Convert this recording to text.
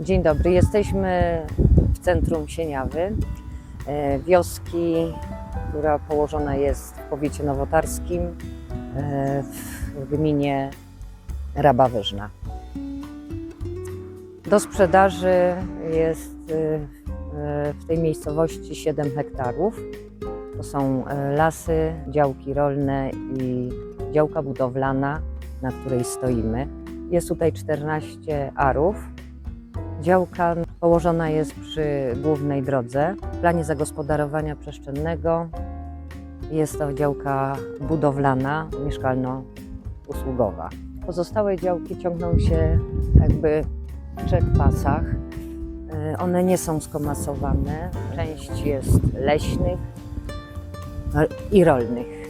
Dzień dobry, jesteśmy w centrum Sieniawy, e, wioski, która położona jest w powiecie nowotarskim, e, w gminie Rabawyżna. Do sprzedaży jest e, w tej miejscowości 7 hektarów. To są e, lasy, działki rolne i działka budowlana, na której stoimy. Jest tutaj 14 arów. Działka położona jest przy głównej drodze. W planie zagospodarowania przestrzennego jest to działka budowlana, mieszkalno-usługowa. Pozostałe działki ciągną się jakby w trzech pasach. E, One nie są skomasowane. Część jest leśnych i rolnych.